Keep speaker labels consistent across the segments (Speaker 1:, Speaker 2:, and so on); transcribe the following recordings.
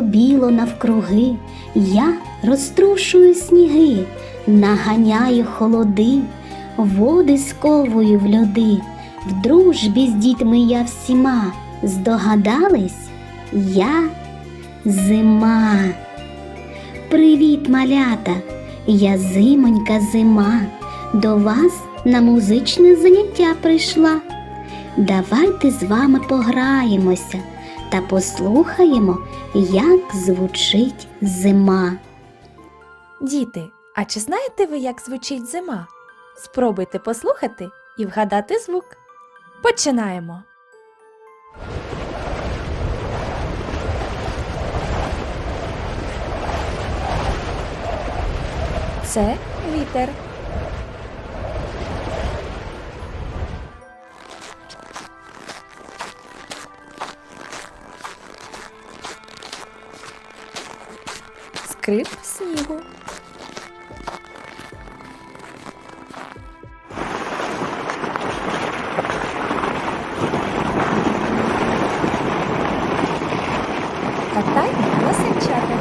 Speaker 1: біло-біло навкруги, я розтрушую сніги, наганяю холоди, води сковую в льоди, в дружбі з дітьми я всіма. Здогадались? Я зима. Привіт, малята! Я зимонька зима. До вас на музичне заняття прийшла. Давайте з вами пограємося та послухаємо, як звучить зима.
Speaker 2: Діти, а чи знаєте ви, як звучить зима? Спробуйте послухати і вгадати звук. Починаємо. Це вітер. Скрип снігу. Катання на санчатах.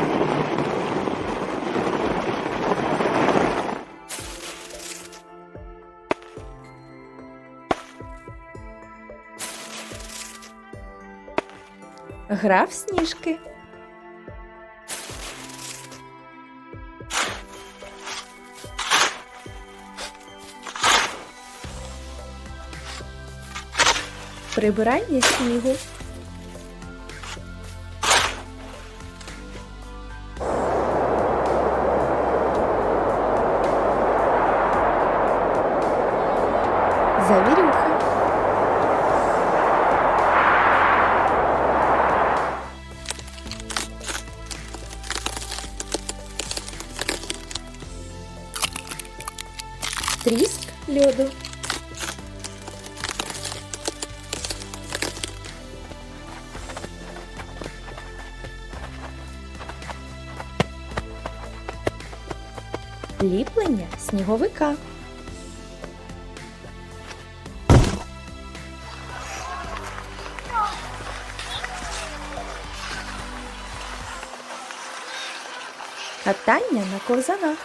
Speaker 2: Гра сніжки. Прибирання снігу. Завірюха. Тріск льоду. Ліплення сніговика. Катання на ковзанах.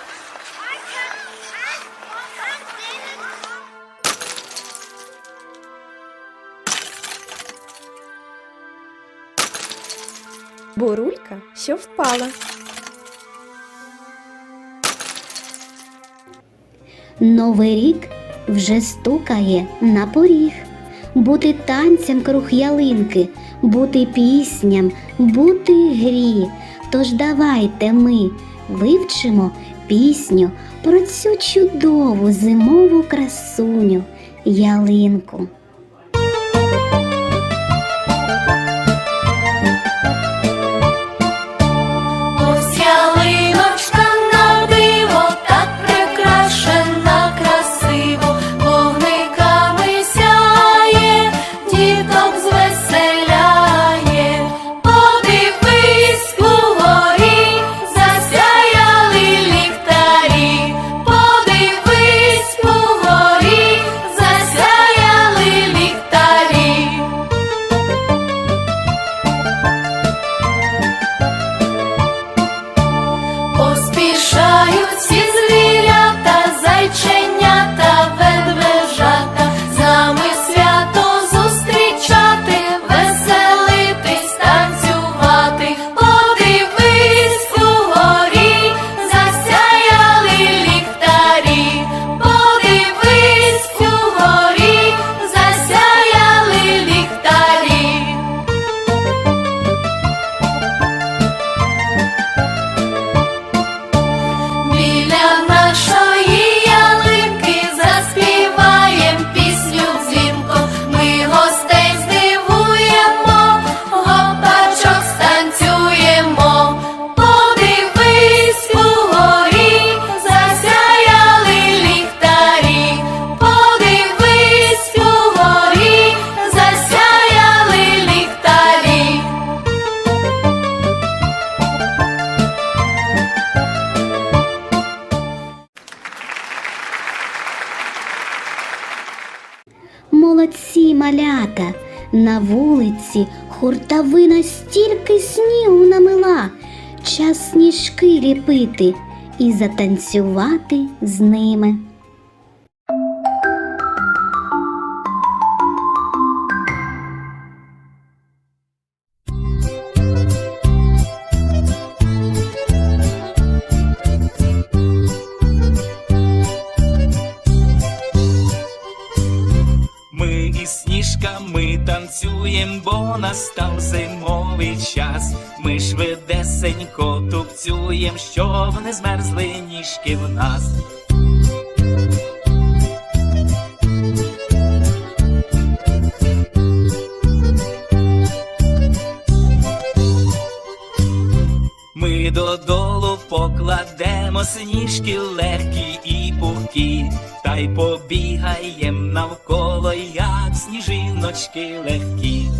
Speaker 2: Бурулька, що впала.
Speaker 1: Новий рік вже стукає на поріг. Бути танцям круг ялинки, бути пісням, бути грі. Тож давайте ми вивчимо пісню про цю чудову зимову красуню ялинку.
Speaker 3: you see
Speaker 1: Молодці малята! На вулиці Хуртавина стільки снігу намила, час сніжки ліпити і затанцювати з ними.
Speaker 4: Танцюєм, бо настав зимовий час. Ми швидесенько тупцюєм, щоб не змерзли ніжки в нас. Ми додолу покладемо сніжки легкі і пухкі, та й побігаєм навколо, як сніжиночки легкі.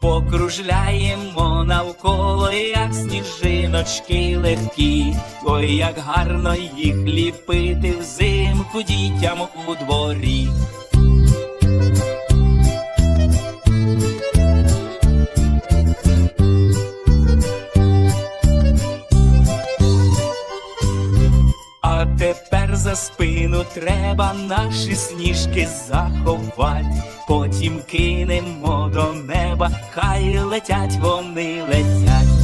Speaker 4: Покружляємо навколо, як сніжиночки легкі. Ой, як гарно їх ліпити взимку дітям у дворі. За спину треба наші сніжки заховать, потім кинемо до неба, хай летять вони летять.